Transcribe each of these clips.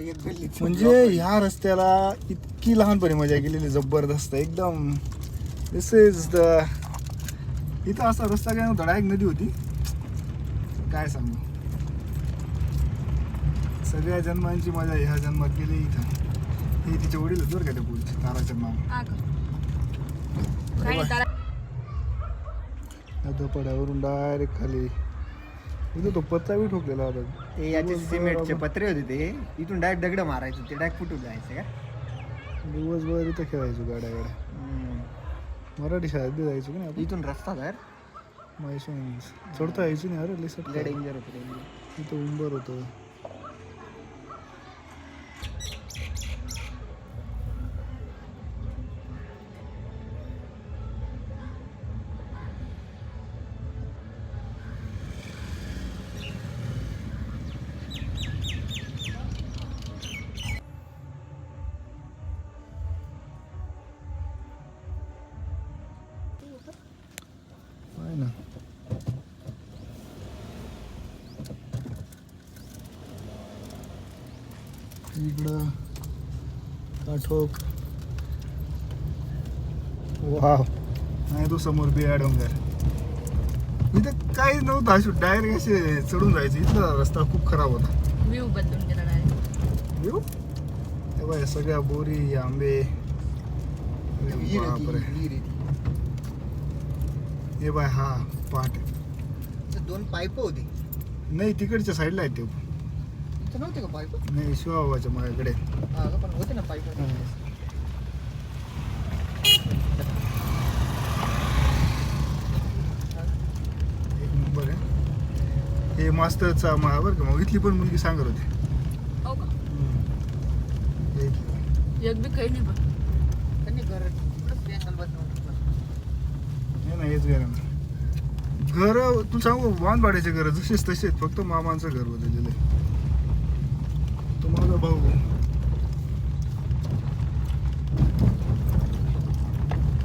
एक गल्ली म्हणजे ह्या रस्त्याला इतकी लहानपणी मजा गेलेली जबरदस्त एकदम. दिस इज द इथं असा रस्ता काय नव्हता डायरेक्ट नदी होती. काय सांगू? सगळ्या जन्मांची मजा ह्या जन्मात गेली इथं. हे तिचे वडील होते बरं का त्या पुढचे ताराच्या आता पड्यावरून डायरेक्ट खाली. इथं तो पत्ता बी ठोकलेला होता ते याचे सिमेंटचे पत्रे होते ते. इथून डायरेक्ट दगड मारायचे ते डायरेक्ट फुटून जायचे का? दिवसभर इथं खेळायचो गाड्या गाड्या हम्म. मराठी शाळेत बी जायचो की नाही आपण? इथून रस्ता तर म्हैसून चढता यायचो नाही अरे लय डेंजर होतं danger. इथं उंबर होतं. इकडं काठोक. वाव. नाही तो समोर बिया डोंगर. इथं काही नव्हतं अशी डायरेक्ट असे चढून जायचे. इथला रस्ता खूप खराब होता. व्ह्यू बदलून गेला डायरेक्ट बघ, सगळ्या बोरी आंबे. हे बाय हा पाट. दोन पाईप होते. नाही तिकडच्या साईडला आहे ते. इथं नव्हते का पाईप नाही शिवाबाच्या माझ्याकडे हा का, पण होते ना पाईप एक नंबर आहे. हे मास्तरचा मा बरं का मग इथली पण मुलगी सांगत होती. हो का? हे इथली. एक बी काही नाही त्यांनी घर इकडंच triangle बनवलं. हे ना हेच घर ना घर तू सांगू वानवाड्याचे घर जसेच तसेच फक्त मामांचं घर बदललेलं आहे.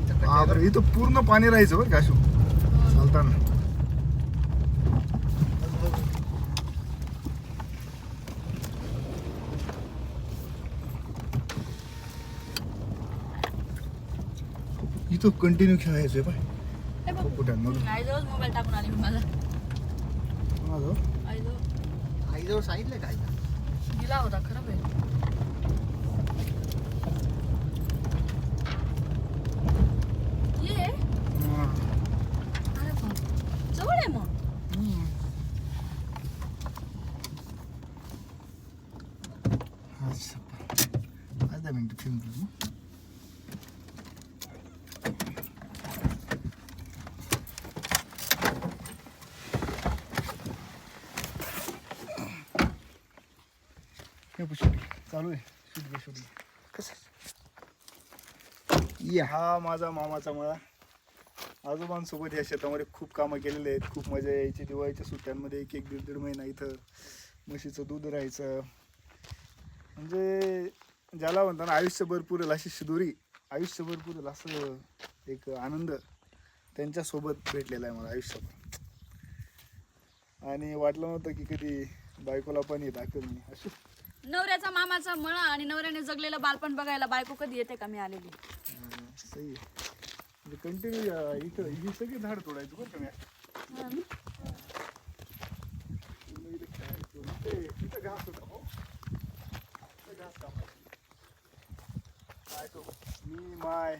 इथं बापरे इथं पूर्ण पाणी राहायचं बरं का अशू? चालताना. इथं कंटिन्यू खेळायचंय पाय हे बघ. आईजवळच मोबाईल टाकून आली मी माझा. आईजवळ. सांगितलं काय दिला होता खराब आहे ये हा. अरे बाप. जवळ आहे मग हम्म. अच्छा. अर्धा मिनिट फिल्म करू चालू आहे. शूटिंग शूटिंग कसं? या. हा माझा मामाचा मळा. आजोबांसोबत या शेतामध्ये खूप कामं केलेले आहेत. खूप मजा यायची. दिवाळीच्या सुट्ट्यांमध्ये एक एक दीड दीड महिना इथं म्हशीचं दूध राहायचं. म्हणजे ज्याला म्हणतात ना आयुष्यभर पुरेल अशी शिदोरी आयुष्यभर पुरेल असं एक आनंद त्यांच्यासोबत भेटलेला आहे मला आयुष्यात. आणि वाटलं नव्हतं की कधी बायकोला पण हे दाखवेल मी अशी. नवऱ्याचा मामाचा मळा आणि नवऱ्याने जगलेलं बालपण बघायला बायको कधी येते का मी आलेली सही म्हणजे कंटिन्यू इथं ही सगळी झाड तोडायचं बरं का मी हा ना? पूर्ण खेळायचो. इथे- घास होता हो. घास काय तो मी माय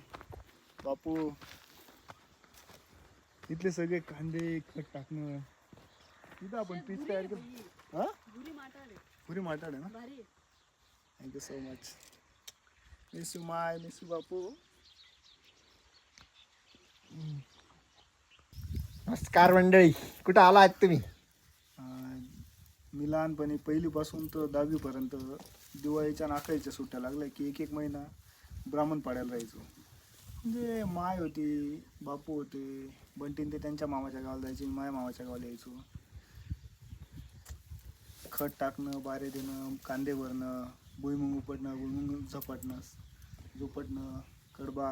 बापू इथले सगळे कांदे खत टाकणं इथं आपण पीच तयार करतो हा भुरी माटाडे. आहे ना? भारी. Thank you so much miss you my miss you Bapu. नमस्कार मंडळी. कुठं आला आहेत तुम्ही? अं, मी लहानपणी पहिलीपासून तर दहावीपर्यंत दिवाळीच्या नाकाईच्या सुट्ट्या लागल्या की एक एक महिना ब्राह्मण पाड्याला राहायचो. म्हणजे माय होती बापू होते बंटीन ते त्यांच्या मामाच्या गावाला जायचे मी माझ्या मामाच्या गावाला यायचो. खत टाकणं बारे देणं कांदे भरणं भुईमुंग उपटणं भुईमुंग झपाटणं झोपटणं कडबा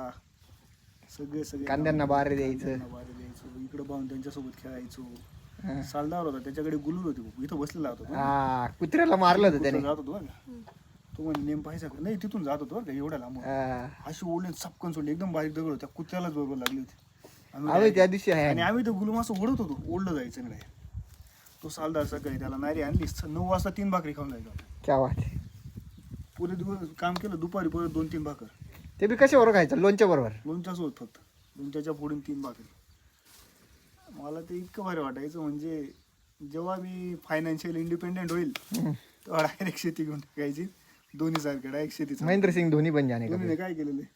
सगळे सगळे कांद्यांना बारे द्यायचं. कांद्यांना बारे द्यायचो इकडं भाऊन त्यांच्यासोबत खेळायचो. सालदार होता त्याच्याकडे गुलूर होती खूप. इथं बसलेला होता तो. हा कुत्र्याला मारलं होतं कुठं त्याने जात होतो बरं का. तो म्हणे नेम पाहायचा का नाही तिथून जात होतो बरं का एवढ्या लांब हा. अशी ओढले सपकन सोडली एकदम बारीक दगड होत्या कुत्र्यालाच बरोबर लागली होती आम्ही आम्ही त्या दिवशी आहे आणि आम्ही तर गुलूम असं ओढत होतो ओढलं जायचं नाही तो सालदार सकाळी त्याला नारी आणली स- नऊ वाजता तीन भाकरी खाऊन जायचा होता. क्या आहे. पुरे दिवस काम केलं दुपारी परत दोन तीन भाकर. ते बी कशा बरोबर खायचं? लोणच्या बरोबर. लोणच्याच होत फक्त. लोणच्याच्या फोडून तीन भाकरी. मला ते इतकं भारी वाटायचं म्हणजे जेव्हा मी फायनान्शियल इंडिपेंडेंट होईल तेव्हा डायरेक्ट शेती घेऊन टाकायची. दोन्ही सारखं डायरेक्ट शेतीचं. महेंद्र सिंग धोनी जाने का दोन्हीने काय केलेलं आहे?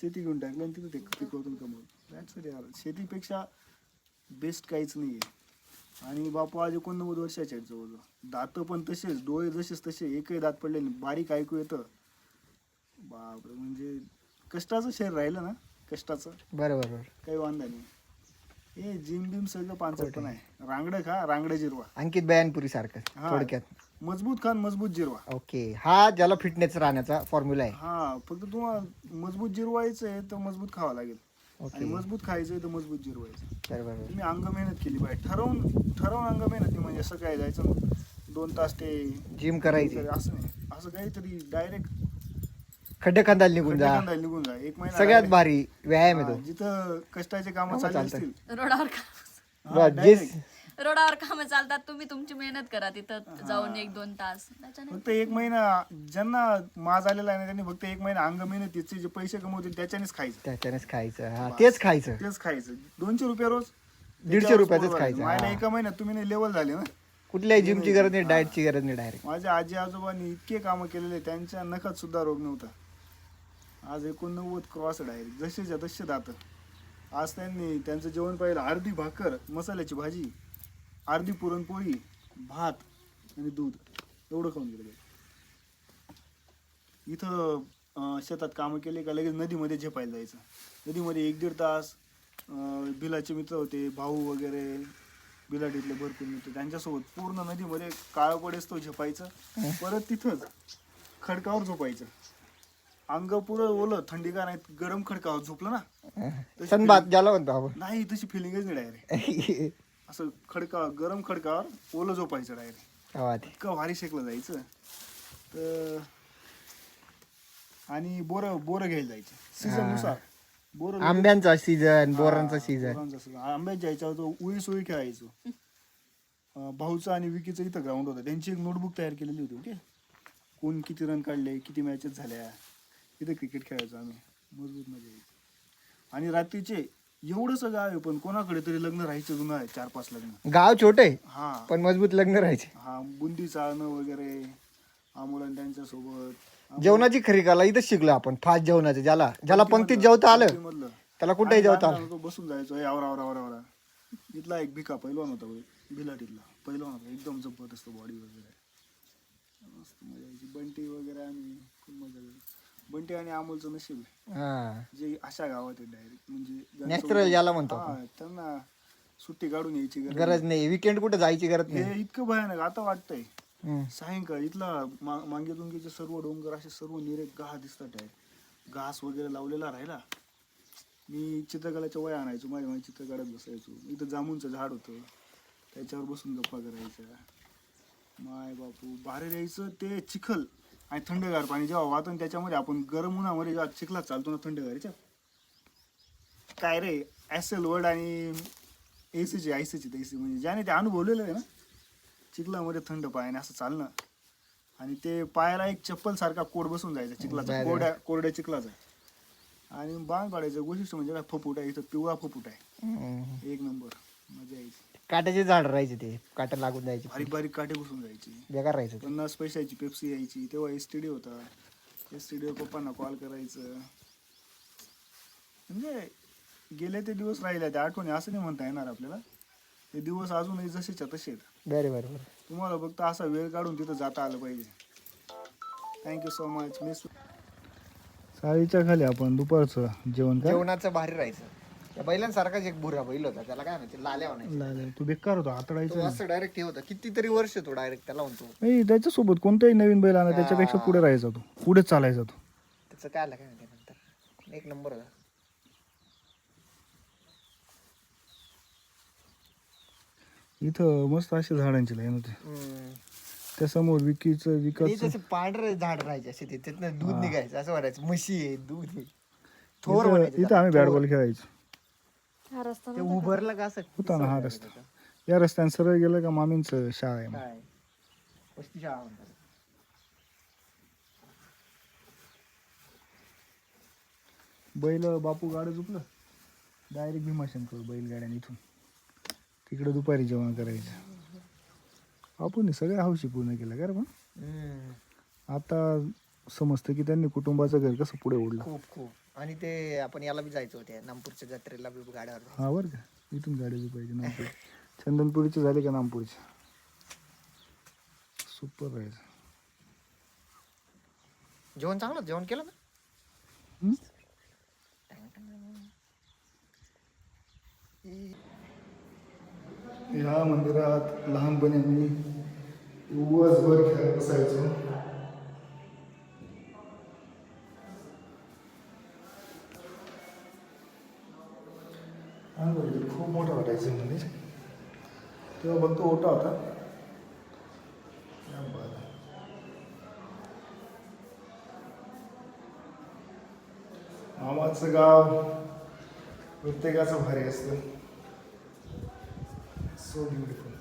शेती घेऊन टाकलं आणि तिथं ते पिकवतून कमवलं. That's it यार. शेतीपेक्षा बेस्ट काहीच नाही आहे आणि बापू आज एकोणनव्वद वर्षाचे आहेत जवळजवळ. दातं पण तसेच डोळे जसेच तसे एकही दात पडले नाही. बारीक ऐकू येतं. बापरे म्हणजे कष्टाचं शरीर राहिलं ना? कष्टाचं. बरोबर बरोबर. काही वांधा नाही. हे जिम बिम सगळं पानसट पण आहे. रांगडं खा रांगडं जिरवा. अंकित बयानपुरी सारखं हा. थोडक्यात. मजबूत खान मजबूत जिरवा. ओके. हा ज्याला फिटनेस राहण्याचा फॉर्म्युला आहे. हा फक्त तुम्हाला मजबूत जिरवायचं आहे तर मजबूत खावं लागेल. आणि मजबूत खायचं तर मजबूत जिरवायचं. बरोबर तुम्ही अंग मेहनत केली पाहिजे. ठरवून ठरवून अंग मेहनत म्हणजे सकाळी जायचं दोन तास ते जिम करायची. असं नाही. असं काहीतरी डायरेक्ट खड्डे खांदायला निघून जा. निघून जा. एक महिना सगळ्यात भारी व्यायाम हा, जिथं कष्टाचे काम कामं चालले. असतील. रोडावर का हा, तो direct. रोडावर कामं चालतात तुम्ही तुमची मेहनत करा तिथं जाऊन एक दोन तास. त्याच्याने फक्त एक महिना ज्यांना माज आलेला आहे ना त्यांनी फक्त एक महिना अंग मेहनतीचे जे पैसे कमवतील त्याच्यानेच खायचं. त्याच्यानेच खायचं. हा तेच खायचं. तेच खायचं. दोनशे रुपये रोज. दीडशे रुपयाचंच खायचं. मला. एका महिन्यात तुम्ही नाही लेवल झाले ना. कुठल्याही जिमची गरज नाही डाएटची गरज नाही डायरेक्ट माझ्या आजी आजोबांनी इतके कामं केलेले त्यांच्या नखात सुद्धा रोग नव्हता. आज एकोणनव्वद क्रॉस डायरेक्ट जसेच्या तसे दात. आज त्यांनी त्यांचं जेवण पाहिलं अर्धी भाकर मसाल्याची भाजी. अर्धी पुरणपोळी भात आणि दूध. एवढं खाऊन गेलं इथं शेतात कामं केले का लगेच नदीमध्ये झेपायला जायचं. नदीमध्ये एक दीड तास अं, भिलाचे मित्र होते भाऊ वगैरे बिलाडीतले भरपूर मित्र. त्यांच्यासोबत पूर्ण नदीमध्ये काळं पडेस तो झेपायचं. परत तिथंच खडकावर झोपायचं. अंग पुरं ओलं थंडीगार नाही गरम खडकावर झोपलं ना ज्याला म्हणतो नाही तशी फिलिंगच नाही डायरेक्ट असं खडका गरम खडकावर ओलं झोपायचं डायरेक्ट गावात इतकं भारी शेकलं जायचं. तर आणि बोरं बोरं घ्यायला जायचे. सीझननुसार बोरं आंब्यांचा सीझन बोरांचा हा, सीझन बोरांचा season. आंब्याच्या ह्याच्यावर तो उळी सोळी खेळायचो. अं, भाऊचं आणि विकीचं इथं ग्राउंड होतं. त्यांची एक नोटबुक तयार केलेली होती ओके? कोण किती रन काढले किती मॅचेस झाल्या? इथं क्रिकेट खेळायचो आम्ही. मजबूत मजा यायची. आणि रात्रीचे एवढंसं गाव आहे पण कोणाकडे तरी लग्न राहायचं जुनं आहे चार पाच लग्न. गाव छोटे हा. पण मजबूत लग्न राहायचे. हा बुंदी चाळणं वगैरे आमुलन त्यांच्यासोबत. जेवणाची खरी कला इथंच शिकलो आपण फास्ट जेवणाचं ज्याला ज्याला पंक्तीत जेवता आलं मधलं. त्याला कुठेही जेवता आलं. तो बसून जायचो "ए, आवरा आवरा आवरा आवरा. इथला एक भिका पहिलवान होता बघ, भिलाटीतला. पहिलवान होता एकदम जबरदस्त बॉडी वगैरे. मस्त मजा यायची. बंटी वगैरे आम्ही खूप मजा करायचो बंटी आणि अमोलचं नशीब आहे. हा. जे अशा गावात आहे डायरेक्ट म्हणजे ज्यांचं- नॅचरल ज्याला म्हणतो हा, त्यांना सुट्टी काढून यायची गरज गरज नाही. विकेंड कुठे जायची गरज नाही. हे इतकं भयानक आता वाटतंय. हम्म. सायंकाळ इथला मा- मांगेतुंगीचे सर्व डोंगर असे सर्व निरे गाह दिसतात आहे. घास वगैरे लावलेला राहिला. मी चित्रकलाच्या वया आणायचो. माझ्या माझ्या चित्रकाढत बसायचो. इथं जामुनचं झाड होतं. त्याच्यावर बसून गप्पा करायच्या. माय बापू भारी द्यायचं ते चिखल. आणि थंडगार पाणी जेव्हा वाहतं त्याच्यामध्ये आपण गरम उन्हामध्ये जेव्हा चिखलात चालतो ना थंडगारीच्या काय रे ॲसेल वर्ड आणि एसीची आयसीची एसी म्हणजे ज्याने ते अनुभवलेलं आहे ना चिखलामध्ये थंड पायाने असं चालणं आणि ते पायाला एक चप्पल सारखा कोड बसून जायचा चिखलाचा. कोरड्या कोरड्या चिखलाचा आणि बाण पाडायचं गोष्ट म्हणजे काय फपूट आहे इथं पिवळा फपूट आहे. एक नंबर मजा यायची काट्याचे झाड राहायचे ते काटा लागून जायचे. बारीक बारीक काटे घुसून जायची. बेकार राहायचं ते. पन्नास पैशाची पेप्सी यायची तेव्हा एस टी डी होता. एस टी पप्पांना कॉल करायचं. म्हणजे गेले ते दिवस राहिले ते आठवणी असं नाही म्हणता येणार आपल्याला. ते दिवस अजूनही जसेच्या तसे आहेत. बरे बरे बरे. तुम्हाला फक्त असा वेळ काढून तिथं जाता आलं पाहिजे. Thank you so much miss साडीच्या खाली आपण दुपारचं जेवण जेवणाचं भारी राहायचं. त्या बैलांसारखाच एक भुरा बैल होता. त्याला काय म्हणते लाल्या म्हणायचे. तू बेकार होतो तो असं डायरेक्ट हे होता. कितीतरी वर्ष तो डायरेक्ट त्याला म्हणतो. नाही त्याच्यासोबत कोणताही नवीन बैल आणा त्याच्यापेक्षा पुढे राहायचा तो. पुढेच चालायचा तो. त्याचं काय आलं काय म्हणते नंतर? एक नंबर होता. इथं मस्त असे झाडांची लाईन होते. हम्म. त्या समोर विकीचं विकाचं तसे पांढरे झाड राहायचे असे ते. त्यातनं दूध निघायचं असं वाटायचं म्हशी आहे दूध. आहे थोर इथं म्हणायचे इथं त्याला, आम्ही बॅट थोर. बॉल खेळायचो. हा रस्ता ते उभारलं का असं? होता ना हा रस्ता. या रस्त्याने सरळ गेलं का मामींचं शाळा आहे मग. काय पस्ती शाळा म्हणतात. बैल बापू गाडं झुकलं डायरेक्ट भीमाशंकर बैलगाड्याने इथून. तिकडे दुपारी जेवण करायचं. आपण सगळ्या हौशी पूर्ण केल्या का रे पण? हम्म. आता समजतं की त्यांनी कुटुंबाचं घर कसं पुढे ओढलं. खूप खूप. आणि ते आपण याला बी जायचं होते नामपूरच्या जत्रेला बी गाड्यावर. हा बरं का. इथून गाडी पाहिजे नामपूर चंदनपुरीचे झाले का नामपूरचे? सुपर राहायचं जेवण चांगलं जेवण केलं ना? ह्या मंदिरात लहानपणी आम्ही दिवसभर खेळत बसायचो. मोठं वाटायचं मंदिर तेव्हा बघतो ओटा होता. मामाचं गाव प्रत्येकाचं भारी असतं. So beautiful